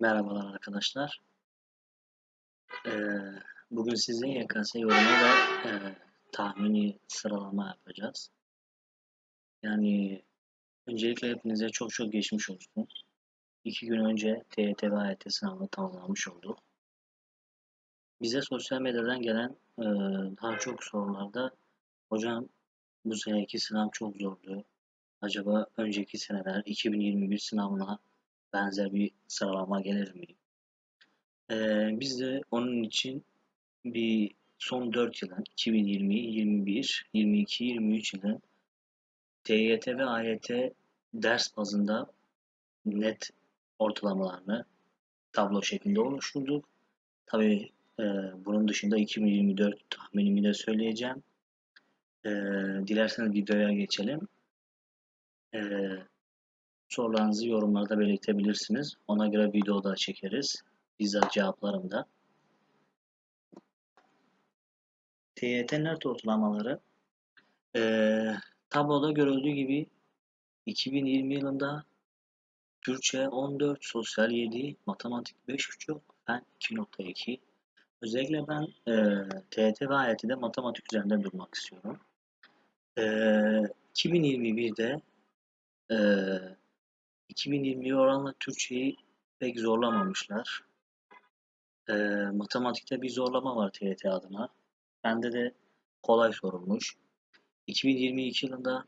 Merhabalar arkadaşlar. Ee, bugün size YKS yorumu ve e, tahmini sıralama yapacağız. Yani öncelikle hepinize çok çok geçmiş olsun. İki gün önce TYT ve AYT sınavını tamamlamış olduk. Bize sosyal medyadan gelen e, daha çok sorularda hocam bu seneki sınav çok zordu. Acaba önceki seneler 2021 sınavına benzer bir sıralama gelir mi? Ee, biz de onun için bir son 4 yılın 2020, 21, 22, 23 yılın TYT ve AYT ders bazında net ortalamalarını tablo şeklinde oluşturduk. Tabii e, bunun dışında 2024 tahminimi de söyleyeceğim. E, dilerseniz videoya geçelim. E, sorularınızı yorumlarda belirtebilirsiniz. Ona göre video da çekeriz. Bizzat cevaplarım da. TYT net ortalamaları e, tabloda görüldüğü gibi 2020 yılında Türkçe 14, sosyal 7, matematik 5.5, fen 2.2. Özellikle ben e, TYT ve AYT'de matematik üzerinde durmak istiyorum. E, 2021'de e, 2020 oranla Türkçeyi pek zorlamamışlar. E, matematikte bir zorlama var TYT adına. Bende de kolay sorulmuş. 2022 yılında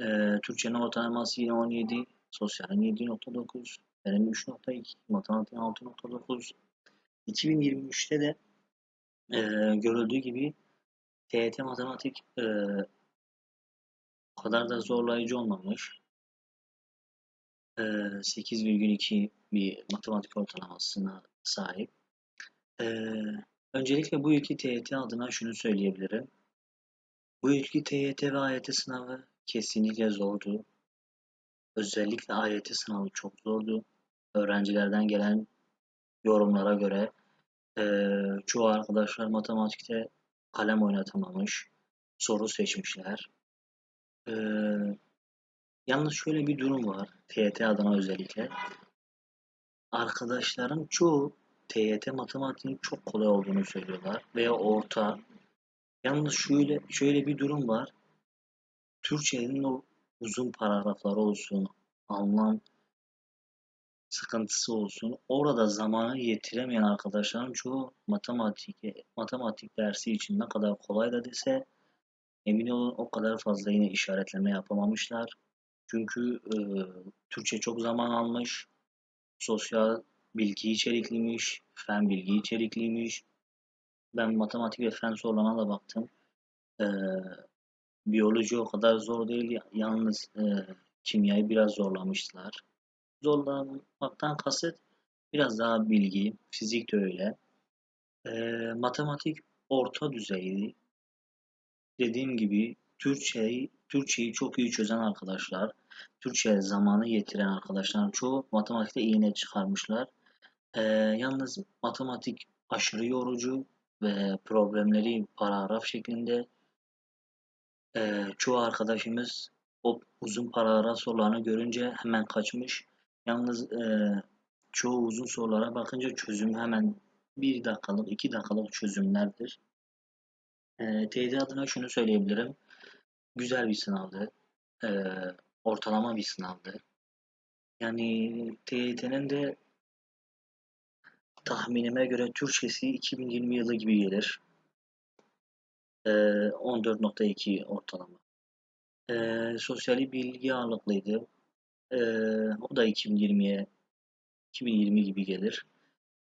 e, Türkçenin ortalaması yine 17, sosyalin 7.9, benim 3.2, matematiğin 6.9. 2023'te de e, görüldüğü gibi TYT matematik e, o kadar da zorlayıcı olmamış. E, 8,2 bir matematik ortalamasına sahip. E, öncelikle bu iki TYT adına şunu söyleyebilirim. Bu ilki TYT ve AYT sınavı kesinlikle zordu. Özellikle AYT sınavı çok zordu. Öğrencilerden gelen yorumlara göre e, çoğu arkadaşlar matematikte kalem oynatamamış, soru seçmişler. E, yalnız şöyle bir durum var TYT adına özellikle. Arkadaşların çoğu TYT matematiğin çok kolay olduğunu söylüyorlar veya orta. Yalnız şöyle şöyle bir durum var. Türkçenin o uzun paragrafları olsun, anlam sıkıntısı olsun. Orada zamanı yetiremeyen arkadaşlarım çoğu matematik, matematik dersi için ne kadar kolay da dese emin olun o kadar fazla yine işaretleme yapamamışlar. Çünkü e, Türkçe çok zaman almış, sosyal bilgi içerikliymiş, fen bilgi içerikliymiş. Ben matematik ve fen sorularına da baktım. E, biyoloji o kadar zor değil. Yalnız e, kimyayı biraz zorlamışlar. Zorlamaktan kasıt biraz daha bilgi. Fizik de öyle. E, matematik orta düzeydi. Dediğim gibi Türkçeyi, Türkçeyi çok iyi çözen arkadaşlar, Türkçe zamanı yetiren arkadaşlar çoğu matematikte iyi net çıkarmışlar. E, yalnız matematik aşırı yorucu ve problemleri paragraf şeklinde ee, çoğu arkadaşımız o uzun paragraf sorularını görünce hemen kaçmış. Yalnız e, çoğu uzun sorulara bakınca çözüm hemen bir dakikalık, iki dakikalık çözümlerdir. E, TYT adına şunu söyleyebilirim. Güzel bir sınavdı. E, ortalama bir sınavdı. Yani TYT'nin de tahminime göre Türkçesi 2020 yılı gibi gelir. 14.2 ortalama. E, sosyali bilgi ağırlıklıydı. E, o da 2020'ye 2020 gibi gelir.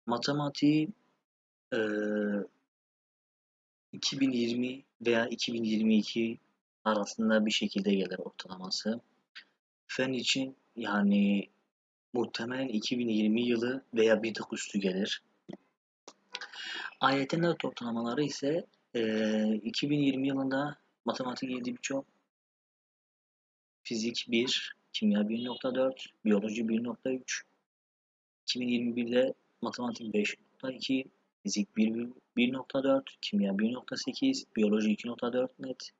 Matematiği e, 2020 veya 2022 arasında bir şekilde gelir ortalaması. Fen için yani muhtemelen 2020 yılı veya bir tık üstü gelir. AYT not ortalamaları ise ee, 2020 yılında matematik 7.5, fizik 1, kimya 1.4, biyoloji 1.3, 2021'de matematik 5.2, fizik 1.4, kimya 1.8, biyoloji 2.4 net.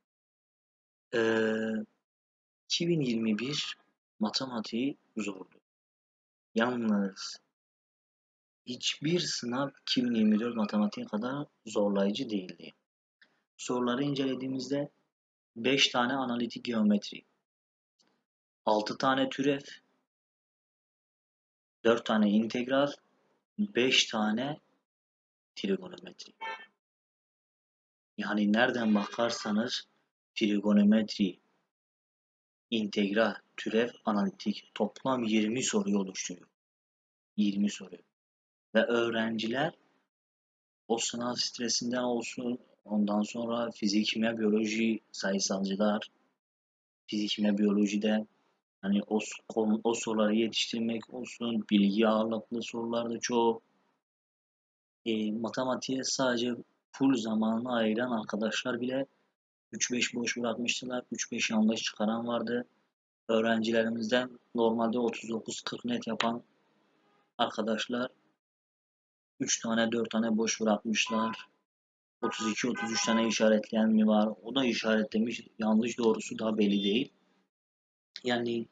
Ee, 2021 matematiği zordu. Yalnız hiçbir sınav 2024 matematiği kadar zorlayıcı değildi. Soruları incelediğimizde 5 tane analitik geometri, 6 tane türev, 4 tane integral, 5 tane trigonometri. Yani nereden bakarsanız trigonometri, integral, türev, analitik toplam 20 soruyu oluşturuyor. 20 soru. Ve öğrenciler o sınav stresinden olsun, ondan sonra fizik, kimya, biyoloji, sayısalcılar, fizik, kimya, biyolojiden hani o, o soruları yetiştirmek olsun, bilgi ağırlıklı sorular da çok. E, matematiğe sadece full zamanını ayıran arkadaşlar bile 3-5 boş bırakmıştılar. 3-5 yanlış çıkaran vardı. Öğrencilerimizden normalde 39-40 net yapan arkadaşlar 3 tane 4 tane boş bırakmışlar. 32-33 tane işaretleyen mi var? O da işaretlemiş. Yanlış doğrusu daha belli değil. Yani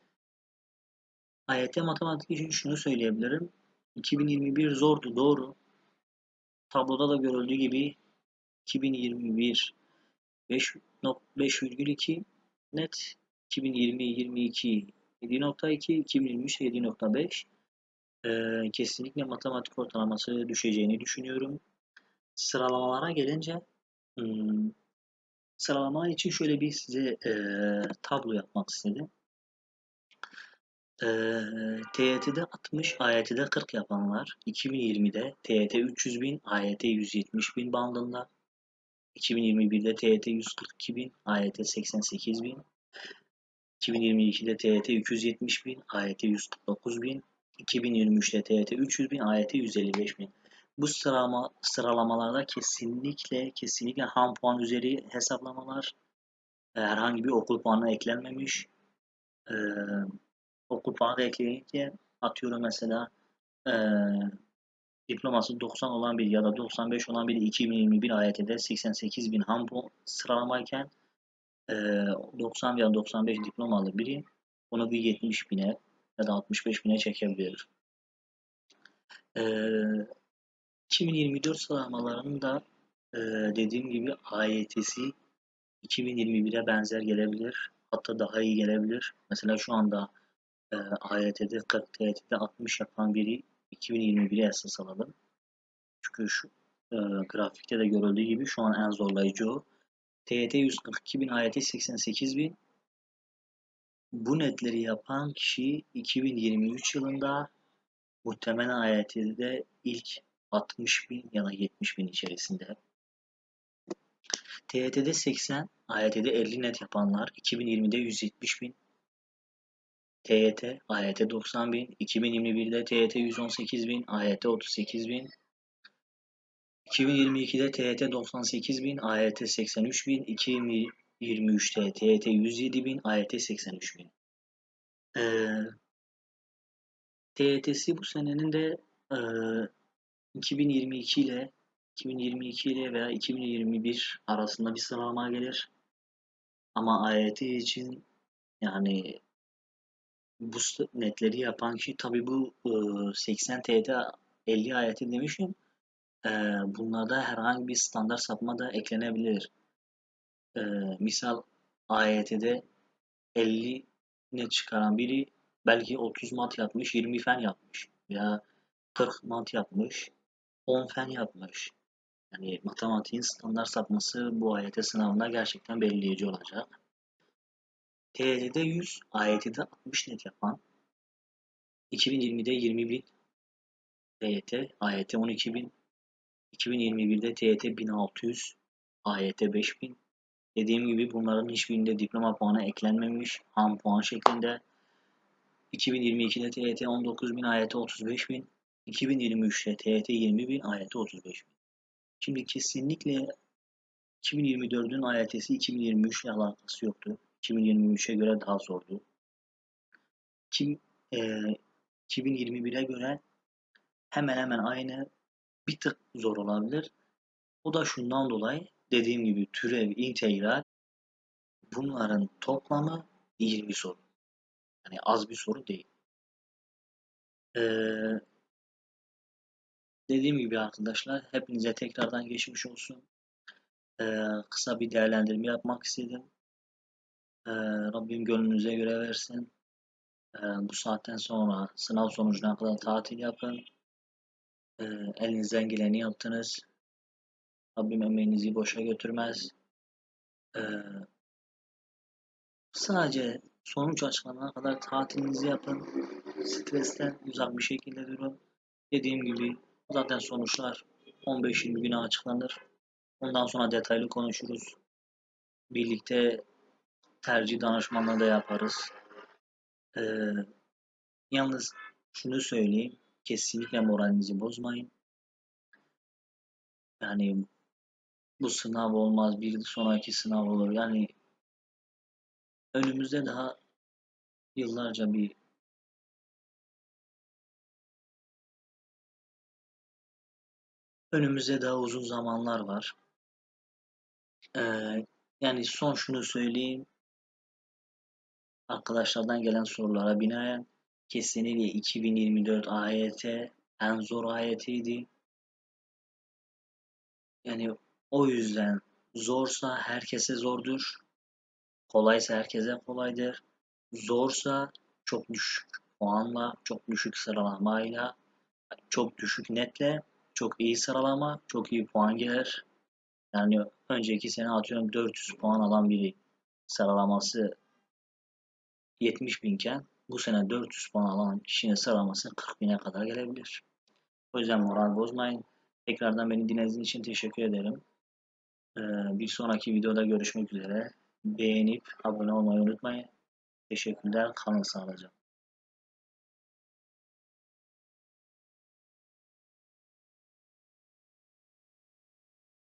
AYT matematik için şunu söyleyebilirim. 2021 zordu doğru. Tabloda da görüldüğü gibi 2021 5.5,2 net 2020 22 7.2 2023 7.5 ee, kesinlikle matematik ortalaması düşeceğini düşünüyorum. Sıralamalara gelince hmm, sıralama için şöyle bir size e, tablo yapmak istedim. E, TYT'de 60, AYT'de 40 yapanlar 2020'de TYT 300 bin, AYT 170 bin bandında 2021'de TYT 142 bin, AYT 88 bin 2022'de TYT 270 bin, AYT 149 bin 2023'te TYT 300 bin, AYT 155 bin. Bu sıralama, sıralamalarda kesinlikle kesinlikle ham puan üzeri hesaplamalar e, herhangi bir okul puanı eklenmemiş. Ee, okul puanı da ekleyince atıyorum mesela e, diploması 90 olan bir ya da 95 olan biri 2021 AYT'de 88 bin ham puan sıralamayken e, 90 veya 95 diplomalı biri onu bir 70 bine ya da 65 bine çekebilir. E, 2024 sıralamalarının da e, dediğim gibi AYT'si 2021'e benzer gelebilir. Hatta daha iyi gelebilir. Mesela şu anda e, AYT'de 40, TYT'de 60 yapan biri 2021'e esas alalım. Çünkü şu e, grafikte de görüldüğü gibi şu an en zorlayıcı o. TYT 142 bin, AYT 88 bin. Bu netleri yapan kişi 2023 yılında muhtemelen AYT'de ilk 60 bin ya da 70 bin içerisinde. TYT'de 80, AYT'de 50 net yapanlar 2020'de 170 bin. TYT, AYT 90 bin. 2021'de TYT 118 bin, AYT 38 bin. 2022'de TYT 98 bin, AYT 83 bin. 2023'te TYT 107 bin, AYT 83 bin. Ee, TYT'si bu senenin de e, 2022 ile 2022 ile veya 2021 arasında bir sıralama gelir. Ama AYT için yani bu netleri yapan kişi tabi bu e, 80 TYT 50 AYT demişim. Bunlarda herhangi bir standart sapma da eklenebilir. Misal AYT'de 50 net çıkaran biri belki 30 mat yapmış, 20 fen yapmış veya 40 mat yapmış, 10 fen yapmış. Yani matematiğin standart sapması bu AYT sınavında gerçekten belirleyici olacak. TYT'de 100, AYT'de 60 net yapan 2020'de 20 bin TYT, AYT 12 bin 2021'de TYT 1600, AYT 5000 Dediğim gibi bunların hiçbirinde diploma puanı eklenmemiş. Ham puan şeklinde. 2022'de TYT 19.000, AYT 35.000. 2023'te TYT 20.000, AYT 35.000. Şimdi kesinlikle 2024'ün AYT'si 2023 ile alakası yoktu. 2023'e göre daha zordu. Kim, e, 2021'e göre hemen hemen aynı bir tık zor olabilir. O da şundan dolayı dediğim gibi türev, integral bunların toplamı 20 soru. Yani az bir soru değil. Ee, Dediğim gibi arkadaşlar hepinize tekrardan geçmiş olsun. Ee, kısa bir değerlendirme yapmak istedim. Ee, Rabbim gönlünüze göre versin. Ee, bu saatten sonra sınav sonucuna kadar tatil yapın. Ee, elinizden geleni yaptınız. Rabbim emeğinizi boşa götürmez. Ee, sadece sonuç açıklanana kadar tatilinizi yapın. Stresten uzak bir şekilde durun. Dediğim gibi zaten sonuçlar 15-20 güne açıklanır. Ondan sonra detaylı konuşuruz. Birlikte tercih danışmanlığı da yaparız. Ee, yalnız şunu söyleyeyim. Kesinlikle moralinizi bozmayın. Yani bu sınav olmaz, bir sonraki sınav olur. Yani önümüzde daha yıllarca bir önümüzde daha uzun zamanlar var. Ee, yani son şunu söyleyeyim. Arkadaşlardan gelen sorulara binaen kesinlikle 2024 AYT en zor AYT'ydi. Yani o yüzden zorsa herkese zordur. Kolaysa herkese kolaydır. Zorsa çok düşük puanla, çok düşük sıralamayla, çok düşük netle, çok iyi sıralama, çok iyi puan gelir. Yani önceki sene atıyorum 400 puan alan biri sıralaması 70 binken bu sene 400 puan alan kişinin sıralaması 40 bine kadar gelebilir. O yüzden moral bozmayın. Tekrardan beni dinlediğiniz için teşekkür ederim. Ee, bir sonraki videoda görüşmek üzere. Beğenip abone olmayı unutmayın. Teşekkürler. Kalın sağlıcakla.